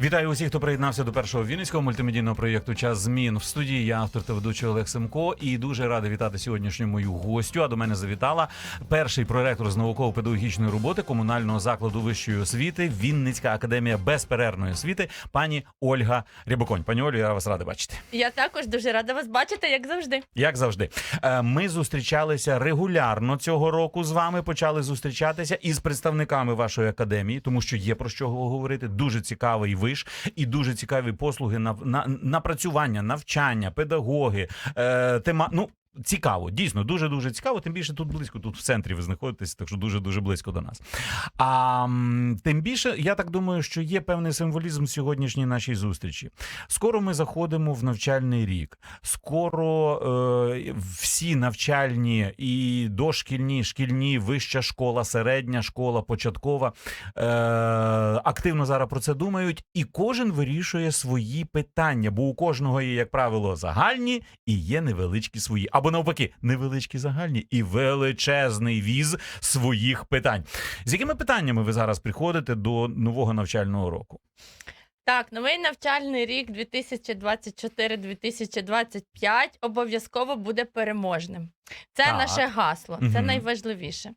Вітаю усіх, хто приєднався до першого вінницького мультимедійного проєкту Час змін в студії. Я автор та ведучий Олег Семко і дуже радий вітати сьогоднішню мою гостю. А до мене завітала перший проректор з науково-педагогічної роботи комунального закладу вищої освіти Вінницька академія безперервної освіти, пані Ольга Рябоконь. Пані Олю, я вас радий бачити. Я також дуже рада вас бачити, як завжди. Як завжди, Е, ми зустрічалися регулярно цього року з вами. Почали зустрічатися із представниками вашої академії, тому що є про що говорити. Дуже цікавий виш і дуже цікаві послуги на, на напрацювання, навчання, педагоги, е, тема. Ну. Цікаво, дійсно, дуже дуже цікаво. Тим більше тут близько, тут в центрі ви знаходитесь, так що дуже дуже близько до нас. А тим більше, я так думаю, що є певний символізм сьогоднішній нашій зустрічі. Скоро ми заходимо в навчальний рік. Скоро е, всі навчальні і дошкільні, шкільні, вища школа, середня школа, початкова е, активно зараз про це думають, і кожен вирішує свої питання, бо у кожного є, як правило, загальні і є невеличкі свої. Або навпаки, невеличкі загальні і величезний віз своїх питань. З якими питаннями ви зараз приходите до нового навчального року? Так, новий навчальний рік 2024-2025 обов'язково буде переможним. Це Так. наше гасло, це Мгм. найважливіше.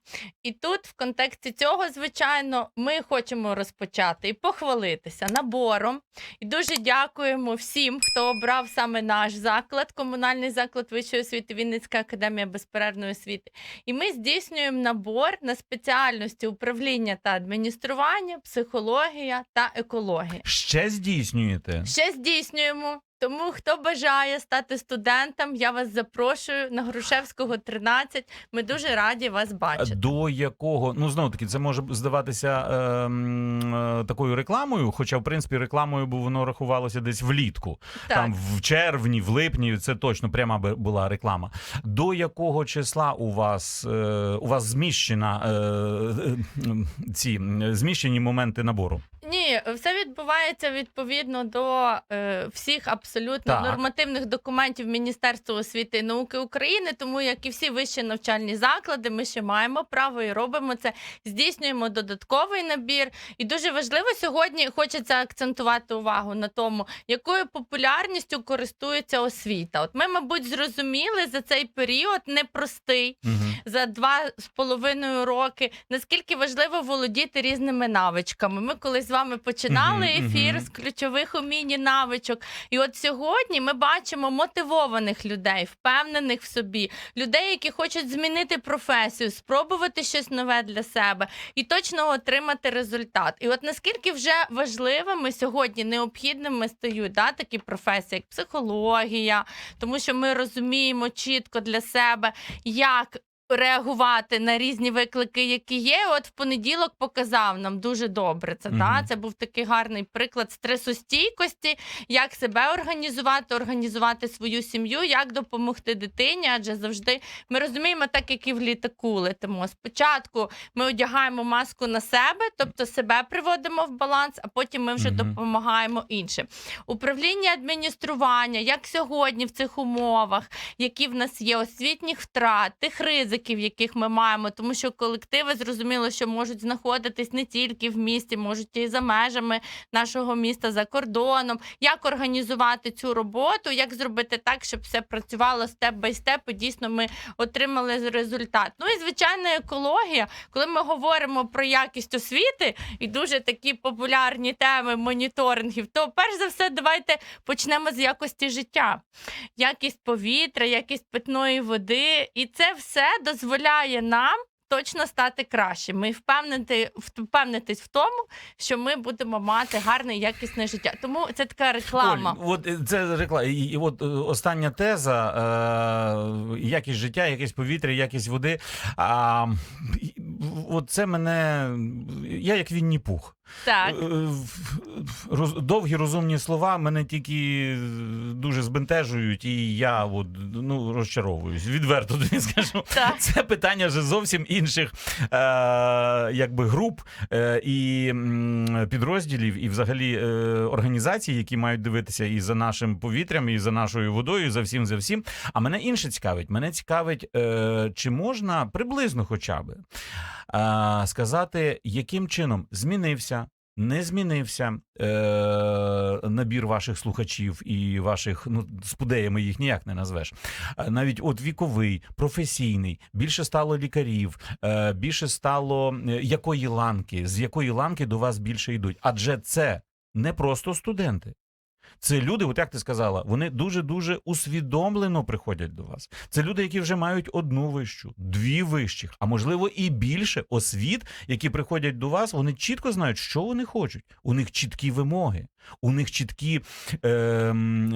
І тут, в контексті цього, звичайно, ми хочемо розпочати і похвалитися набором. І дуже дякуємо всім, хто обрав саме наш заклад, комунальний заклад вищої освіти Вінницька академія безперервної освіти. І ми здійснюємо набор на спеціальності управління та адміністрування, психологія та екологія. Ще здійснюєте? Ще здійснюємо. Тому хто бажає стати студентом, я вас запрошую на Грушевського 13. Ми дуже раді вас бачити. До якого ну знову таки це може здаватися е, е, такою рекламою, хоча в принципі рекламою бо воно рахувалося десь влітку. Так, Там в червні, в липні це точно пряма була реклама. До якого числа у вас е, у вас зміщена е, е, ці зміщені моменти набору? Ні, все відбувається відповідно до е, всіх абсолютно Так. нормативних документів Міністерства освіти і науки України. Тому як і всі вищі навчальні заклади, ми ще маємо право і робимо це. Здійснюємо додатковий набір. І дуже важливо сьогодні хочеться акцентувати увагу на тому, якою популярністю користується освіта. От ми, мабуть, зрозуміли за цей період непростий. Угу. За два з половиною роки наскільки важливо володіти різними навичками. Ми колись з вами починали Мгм, ефір мгм. з ключових умінь і навичок. І от сьогодні ми бачимо мотивованих людей, впевнених в собі, людей, які хочуть змінити професію, спробувати щось нове для себе і точно отримати результат. І от наскільки вже важливими сьогодні необхідними стають да, такі професії, як психологія, тому що ми розуміємо чітко для себе, як. Реагувати на різні виклики, які є. От в понеділок показав нам дуже добре це. Мгм. Та це був такий гарний приклад стресостійкості, як себе організувати, організувати свою сім'ю, як допомогти дитині. Адже завжди ми розуміємо, так як і в літаку летимо. Спочатку ми одягаємо маску на себе, тобто себе приводимо в баланс, а потім ми вже Мгм. допомагаємо іншим. Управління адміністрування, як сьогодні в цих умовах, які в нас є освітніх втрат, тих ризиків, яких ми маємо, тому що колективи зрозуміло, що можуть знаходитись не тільки в місті, можуть і за межами нашого міста, за кордоном. Як організувати цю роботу, як зробити так, щоб все працювало степ бай степ, і дійсно ми отримали результат. Ну і звичайно, екологія, коли ми говоримо про якість освіти і дуже такі популярні теми моніторингів, то перш за все, давайте почнемо з якості життя, якість повітря, якість питної води, і це все дозволяє нам. Точно стати краще. Ми впевнити, впевнитись в тому, що ми будемо мати гарне і якісне життя. Тому це така реклама. Оль, от е, це реклама. І, і от е, остання теза: е, якість життя, якість повітря, якість води. А, от це мене. Я як Вінні Пух. Так. Е, роз- довгі розумні слова мене тільки дуже збентежують, і я от, ну, розчаровуюсь. Відверто тобі скажу. Так. Це питання вже зовсім інших е, якби груп е, і підрозділів, і взагалі е, організацій, які мають дивитися і за нашим повітрям, і за нашою водою, і за всім за всім. А мене інше цікавить. Мене цікавить, е, чи можна приблизно хоча б е, сказати, яким чином змінився. Не змінився е, набір ваших слухачів і ваших ну спудеями їх ніяк не назвеш. Е, Навіть от віковий, професійний, більше стало лікарів, е, більше стало е, якої ланки, з якої ланки до вас більше йдуть. Адже це не просто студенти. Це люди, от як ти сказала, вони дуже дуже усвідомлено приходять до вас. Це люди, які вже мають одну вищу, дві вищих, а можливо і більше освіт, які приходять до вас. Вони чітко знають, що вони хочуть. У них чіткі вимоги, у них чіткі ем,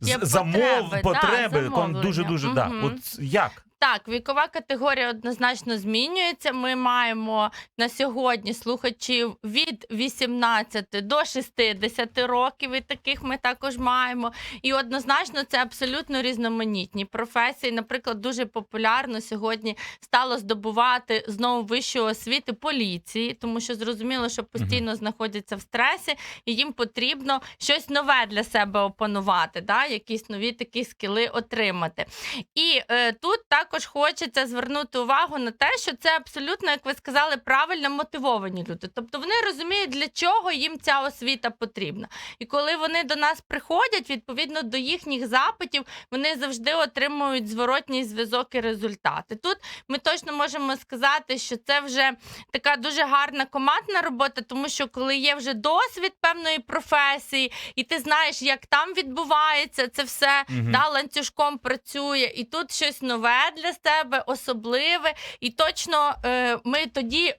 з- замов, потреби, замовлення. дуже дуже да. От як? Так, вікова категорія однозначно змінюється. Ми маємо на сьогодні слухачів від 18 до 60 років, і таких ми також маємо. І однозначно це абсолютно різноманітні професії. Наприклад, дуже популярно сьогодні стало здобувати знову вищу освіти поліції, тому що зрозуміло, що постійно знаходяться в стресі, і їм потрібно щось нове для себе опанувати, да? якісь нові такі скіли отримати. І е, тут також хочеться звернути увагу на те, що це абсолютно, як ви сказали, правильно мотивовані люди. Тобто вони розуміють, для чого їм ця освіта потрібна. І коли вони до нас приходять, відповідно до їхніх запитів, вони завжди отримують зворотній зв'язок і результати. Тут ми точно можемо сказати, що це вже така дуже гарна командна робота, тому що коли є вже досвід певної професії, і ти знаєш, як там відбувається це все, Мгм. да, ланцюжком працює, і тут щось нове для себе, особливе. І точно е, ми тоді.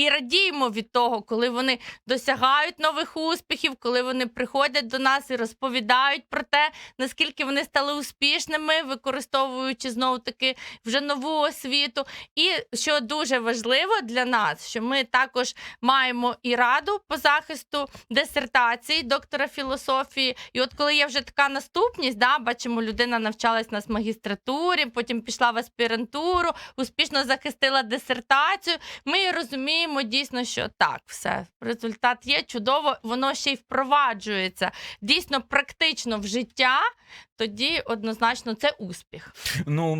І радіємо від того, коли вони досягають нових успіхів, коли вони приходять до нас і розповідають про те, наскільки вони стали успішними, використовуючи знову таки вже нову освіту. І що дуже важливо для нас, що ми також маємо і раду по захисту дисертації доктора філософії. І от коли є вже така наступність, да, бачимо, людина навчалась на магістратурі, потім пішла в аспірантуру, успішно захистила дисертацію. Ми розуміємо дійсно, що так, все результат є чудово, воно ще й впроваджується дійсно практично в життя. Тоді однозначно це успіх. Ну,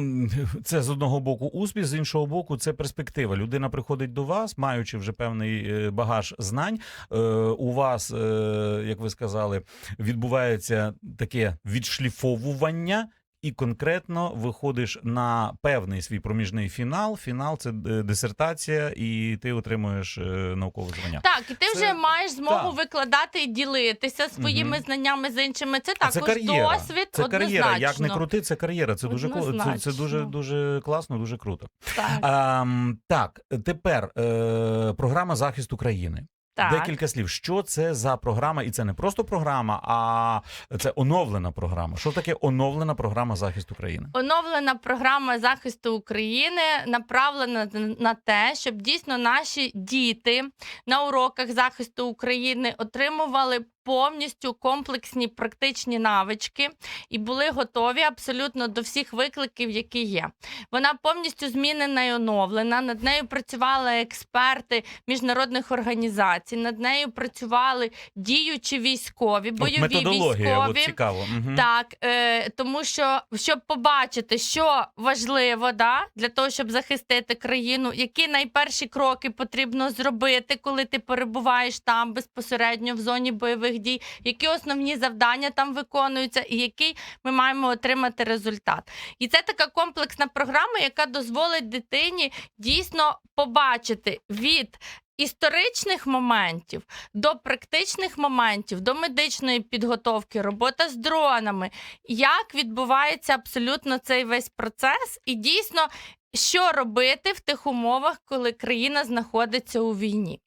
це з одного боку успіх, з іншого боку, це перспектива. Людина приходить до вас, маючи вже певний е, багаж знань. Е, У вас, е, як ви сказали, відбувається таке відшліфовування. І конкретно виходиш на певний свій проміжний фінал. Фінал це е, дисертація, і ти отримуєш е, наукове звання. Так, і ти Це- вже маєш змогу так. викладати і ділитися своїми Мгм. знаннями з іншими. Це також це кар'єра. досвід. Це однозначно. кар'єра. Як не крути, це кар'єра. Це дуже ко- це, це дуже дуже класно, дуже круто. Так, Ем, так, тепер е, програма захисту країни. Так. Декілька слів. Що це за програма? І це не просто програма, а це оновлена програма. Що таке оновлена програма захисту країни? Оновлена програма захисту України направлена на те, щоб дійсно наші діти на уроках захисту України отримували повністю комплексні практичні навички і були готові абсолютно до всіх викликів, які є. Вона повністю змінена і оновлена. Над нею працювали експерти міжнародних організацій. Над нею працювали діючі військові, бойові методологія, військові. от цікаво. Мгм. Так, е, тому що щоб побачити, що важливо да, для того, щоб захистити країну, які найперші кроки потрібно зробити, коли ти перебуваєш там безпосередньо в зоні бойових дій, які основні завдання там виконуються, і який ми маємо отримати результат. І це така комплексна програма, яка дозволить дитині дійсно побачити від. Історичних моментів до практичних моментів, до медичної підготовки, робота з дронами, як відбувається абсолютно цей весь процес, і дійсно, що робити в тих умовах, коли країна знаходиться у війні.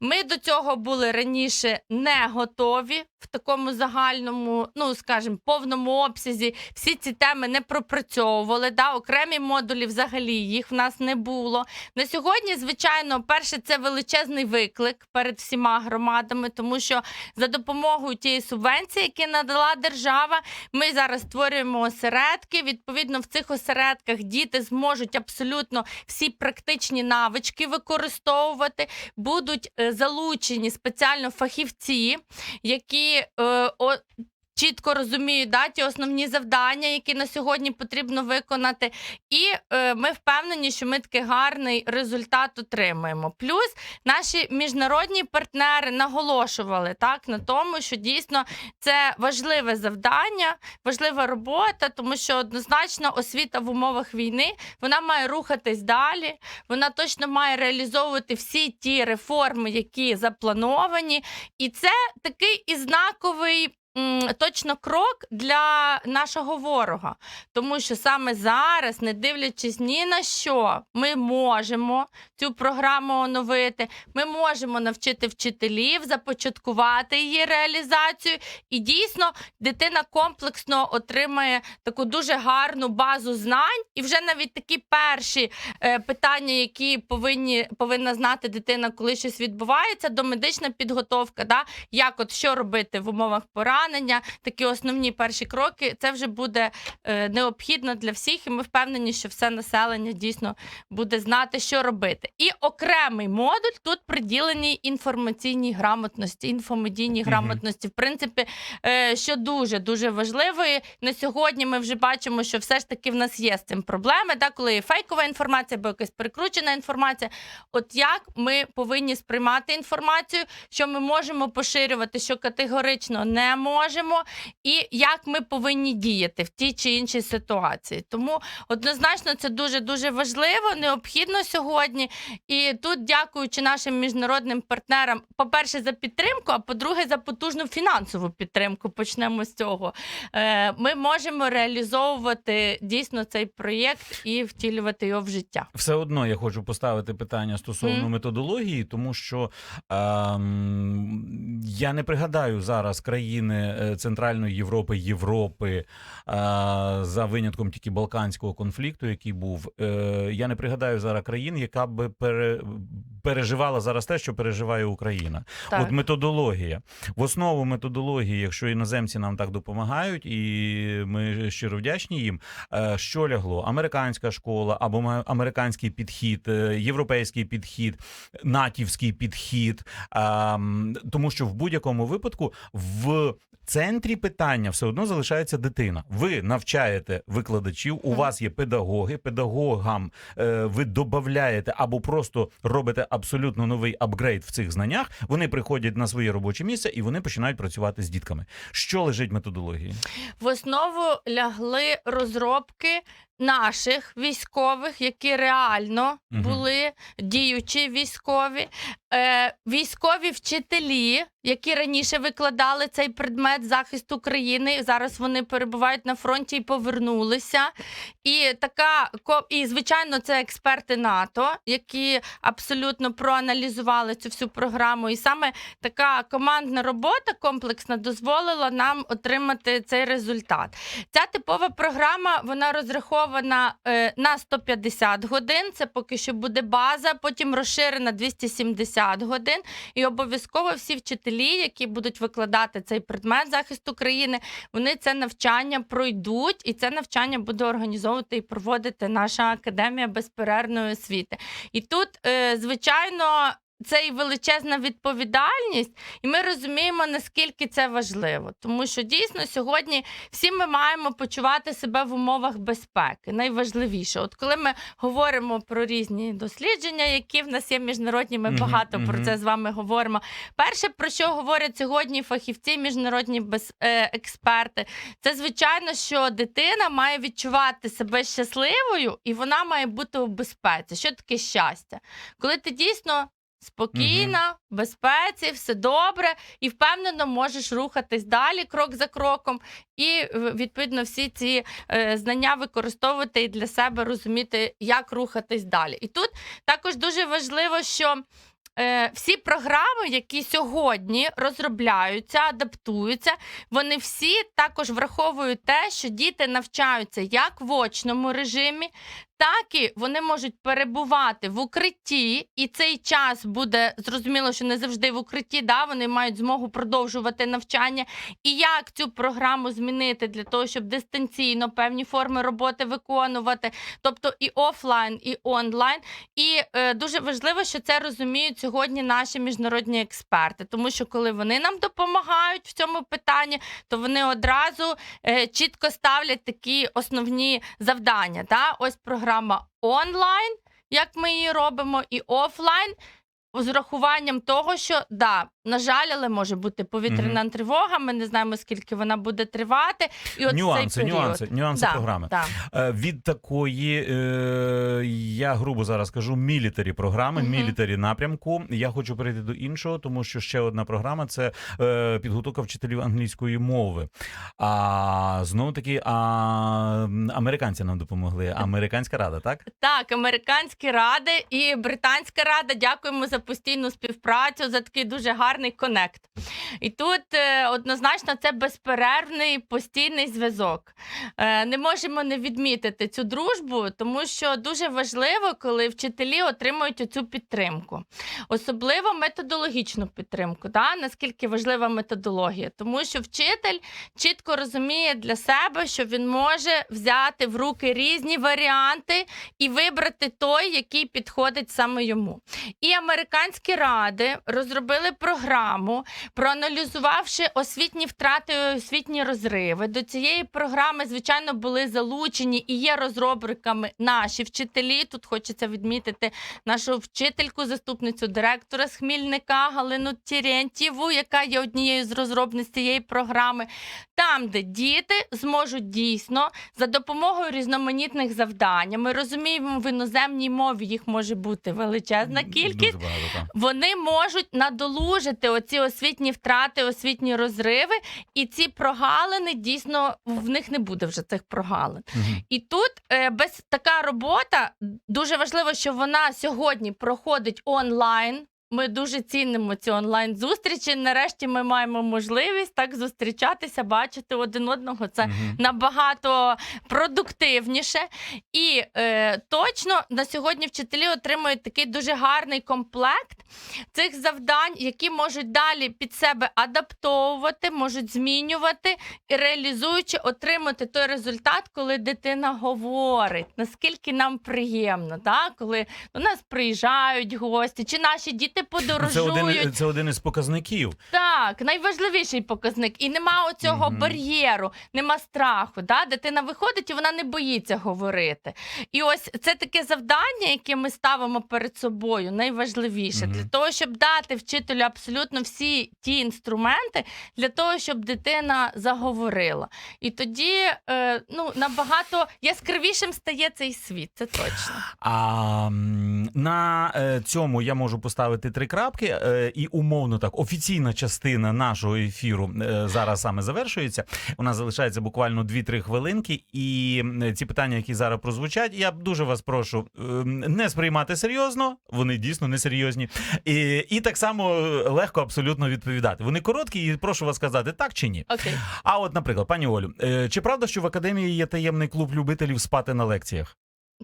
Ми до цього були раніше не готові в такому загальному, ну скажімо, повному обсязі. Всі ці теми не пропрацьовували. Да? Окремі модулі взагалі їх в нас не було. На сьогодні, звичайно, перше, це величезний виклик перед всіма громадами, тому що за допомогою тієї субвенції, які надала держава, ми зараз створюємо осередки. Відповідно, в цих осередках діти зможуть абсолютно всі практичні навички використовувати. Будуть е, залучені спеціально фахівці, які е, о, чітко розуміють да, основні завдання, які на сьогодні потрібно виконати. І е, ми впевнені, що ми такий гарний результат отримаємо. Плюс наші міжнародні партнери наголошували так на тому, що дійсно це важливе завдання, важлива робота, тому що однозначно освіта в умовах війни вона має рухатись далі. Вона точно має реалізовувати всі ті реформи, які заплановані, і це такий і знаковий. Точно крок для нашого ворога, тому що саме зараз, не дивлячись ні на що, ми можемо цю програму оновити. Ми можемо навчити вчителів, започаткувати її реалізацію, і дійсно дитина комплексно отримає таку дуже гарну базу знань, і вже навіть такі перші е, питання, які повинні повинна знати дитина, коли щось відбувається, домедична підготовка, да, як от що робити в умовах поранення, такі основні перші кроки, це вже буде е, необхідно для всіх, і ми впевнені, що все населення дійсно буде знати, що робити. І окремий модуль тут приділений інформаційній грамотності, інфомедійній грамотності. В принципі, е, що дуже дуже важливо. І на сьогодні ми вже бачимо, що все ж таки в нас є з цим проблеми, да, коли є фейкова інформація або якась перекручена інформація. От як ми повинні сприймати інформацію, що ми можемо поширювати, що категорично не можемо, і як ми повинні діяти в тій чи іншій ситуації. Тому однозначно це дуже дуже важливо, необхідно сьогодні. І тут, дякуючи нашим міжнародним партнерам, по-перше, за підтримку, а по-друге, за потужну фінансову підтримку. Почнемо з цього. Е, Ми можемо реалізовувати дійсно цей проєкт і втілювати його в життя. Все одно я хочу поставити питання стосовно Мгм. методології, тому що ем, я не пригадаю зараз країни е, Центральної Європи, Європи, е, за винятком тільки Балканського конфлікту, який був. Е, я не пригадаю зараз країн, яка би пере, переживала зараз те, що переживає Україна. Так. От методологія. В основу методології, якщо іноземці нам так допомагають, і ми щиро вдячні їм. Що лягло? Американська школа або американський підхід, європейський підхід, натівський підхід. Тому що в будь-якому випадку в центрі питання все одно залишається дитина. Ви навчаєте викладачів, у вас є педагоги, педагогам е, ви додаєте або просто робите абсолютно новий апгрейд в цих знаннях. Вони приходять на своє робоче місце і вони починають працювати з дітками. Що лежить в методології? В основу лягли розробки наших військових, які реально були діючі військові, е, військові вчителі, які раніше викладали цей предмет захисту країни. Зараз вони перебувають на фронті і повернулися. І така і звичайно, це експерти НАТО, які абсолютно проаналізували цю всю програму. І саме така командна робота комплексна дозволила нам отримати цей результат. Ця типова програма вона розрахована е, на 150 годин. Це поки що буде база, потім розширена 270 годин. І обов'язково всі вчителі, які будуть викладати цей предмет захисту країни, вони це навчання пройдуть, і це навчання буде організовувати і проводити наша академія безперервної освіти. І тут, е, звичайно. Це і величезна відповідальність, і ми розуміємо, наскільки це важливо, тому що дійсно сьогодні всі ми маємо почувати себе в умовах безпеки. Найважливіше, от коли ми говоримо про різні дослідження, які в нас є міжнародні, ми багато про це з вами говоримо. Перше, про що говорять сьогодні фахівці, міжнародні без, е, експерти, це звичайно, що дитина має відчувати себе щасливою, і вона має бути у безпеці. Що таке щастя? Коли ти дійсно. Спокійна, в безпеці, все добре, і впевнено можеш рухатись далі крок за кроком, і відповідно всі ці е, знання використовувати і для себе розуміти, як рухатись далі. І тут також дуже важливо, що е, всі програми, які сьогодні розробляються, адаптуються, вони всі також враховують те, що діти навчаються як в очному режимі, так і вони можуть перебувати в укритті, і цей час буде зрозуміло, що не завжди в укритті. Да, вони мають змогу продовжувати навчання. І як цю програму змінити для того, щоб дистанційно певні форми роботи виконувати, тобто і офлайн, і онлайн. І е, дуже важливо, що це розуміють сьогодні наші міжнародні експерти, тому що коли вони нам допомагають в цьому питанні, то вони одразу е, чітко ставлять такі основні завдання. Та? Ось програма онлайн, як ми її робимо, і офлайн. З урахуванням того, що да, на жаль, але може бути повітряна тривога. Ми не знаємо, скільки вона буде тривати. І от нюанси, цей нюанси, нюанси Да, програми. да. Е, Від такої, е, я грубо зараз кажу, мілітарі програми, Мгм. мілітарі напрямку. Я хочу перейти до іншого, тому що ще одна програма це е, підготовка вчителів англійської мови. А знову таки, а, американці нам допомогли. Американська рада, так? Так, американські ради і британська рада. Дякуємо за постійну співпрацю, за такий дуже гарний конект. І тут е, однозначно це безперервний постійний зв'язок. Е, не можемо не відмітити цю дружбу, тому що дуже важливо, коли вчителі отримують оцю підтримку, особливо методологічну підтримку. Да? Наскільки важлива методологія, тому що вчитель чітко розуміє для себе, що він може взяти в руки різні варіанти і вибрати той, який підходить саме йому. І американські ради розробили програму, проаналізувавши освітні втрати і освітні розриви. До цієї програми, звичайно, були залучені і є розробниками наші вчителі. Тут хочеться відмітити нашу вчительку, заступницю директора з Хмільника Галину Тірентьєву, яка є однією з розробниць цієї програми. Там, де діти зможуть дійсно за допомогою різноманітних завдань. Ми розуміємо, в іноземній мові їх може бути величезна кількість. Так. Вони можуть надолужити оці освітні втрати, освітні розриви, і ці прогалини дійсно в них не буде вже цих прогалин. Угу. І тут е, без така робота дуже важливо, що вона сьогодні проходить онлайн. Ми дуже цінимо ці онлайн зустрічі. Нарешті ми маємо можливість так зустрічатися, бачити один одного. Це Мгм. набагато продуктивніше. І е, точно на сьогодні вчителі отримують такий дуже гарний комплект цих завдань, які можуть далі під себе адаптовувати, можуть змінювати і реалізуючи, отримати той результат, коли дитина говорить, наскільки нам приємно, так? коли до нас приїжджають гості, чи наші діти Ну, Це подорожують. один, це один із показників. Так, найважливіший показник. І нема оцього Мгм. бар'єру, нема страху. Да? Дитина виходить і вона не боїться говорити. І ось це таке завдання, яке ми ставимо перед собою, найважливіше Мгм. для того, щоб дати вчителю абсолютно всі ті інструменти для того, щоб дитина заговорила. І тоді е, ну, набагато яскравішим стає цей світ. Це точно. А м, на е, цьому я можу поставити три крапки, е, і умовно так офіційна частина нашого ефіру е, зараз саме завершується. У нас залишається буквально 2-3 хвилинки, і ці питання, які зараз прозвучать, я дуже вас прошу е, не сприймати серйозно. Вони дійсно несерйозні, і, і так само е, легко абсолютно відповідати. Вони короткі, і прошу вас сказати так чи ні. Окей. А от, наприклад, пані Олю, чи правда, що в академії є таємний клуб любителів спати на лекціях?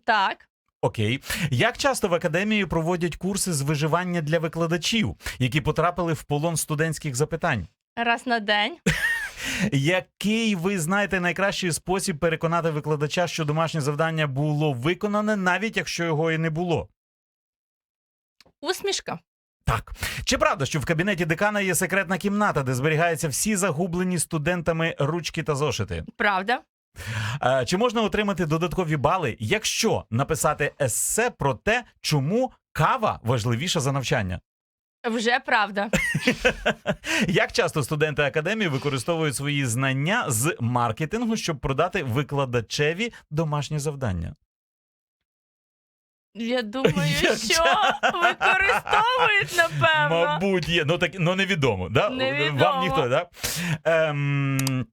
Так. Окей, як часто в академії проводять курси з виживання для викладачів, які потрапили в полон студентських запитань? Раз на день. Який ви знаєте найкращий спосіб переконати викладача, що домашнє завдання було виконане, навіть якщо його і не було? Усмішка. Так, чи правда, що в кабінеті декана є секретна кімната, де зберігаються всі загублені студентами ручки та зошити? Правда. Е, Чи можна отримати додаткові бали, якщо написати есе про те, чому кава важливіша за навчання? Вже правда. Як часто студенти академії використовують свої знання з маркетингу, щоб продати викладачеві домашні завдання? Я думаю, Як що використовують, напевно. Мабуть, є. Ну так ну невідомо. Да? Невідомо. Вам ніхто, да? Ем,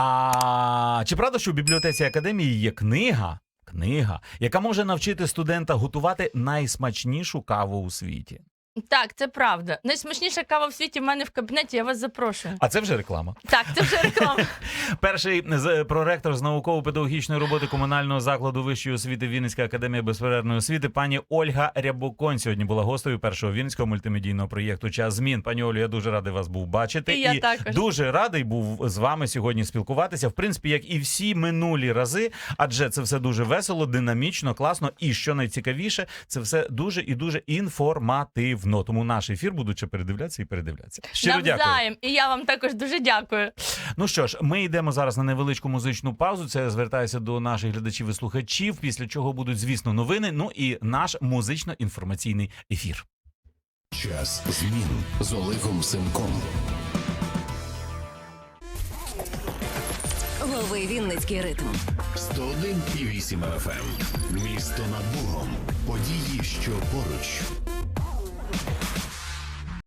а чи правда, що в бібліотеці академії є книга, книга, яка може навчити студента готувати найсмачнішу каву у світі? Так, це правда. Найсмачніша кава в світі в мене в кабінеті. Я вас запрошую. А це вже реклама. Так, це вже реклама. Перший з- проректор з науково-педагогічної роботи комунального закладу вищої освіти Вінницька академія безперервної освіти пані Ольга Рябоконь сьогодні була гостею першого вінницького мультимедійного проєкту Час змін. Пані Олю, я дуже радий вас був бачити. І я також. дуже радий був з вами сьогодні спілкуватися. В принципі, як і всі минулі рази, адже це все дуже весело, динамічно, класно. І що найцікавіше, це все дуже і дуже інформативно. Тому наш ефір будуть ще передивлятися і передивлятися. Щиро дякую. І я вам також дуже дякую. Ну що ж, ми йдемо зараз на невеличку музичну паузу. Це звертаюся до наших глядачів і слухачів. Після чого будуть, звісно, новини. Ну і наш музично-інформаційний ефір. Час змін з Олегом Семком. Лови Вінницький ритм. 101,8 FM. Ем. Місто над Богом. Події, що поруч. Thank you.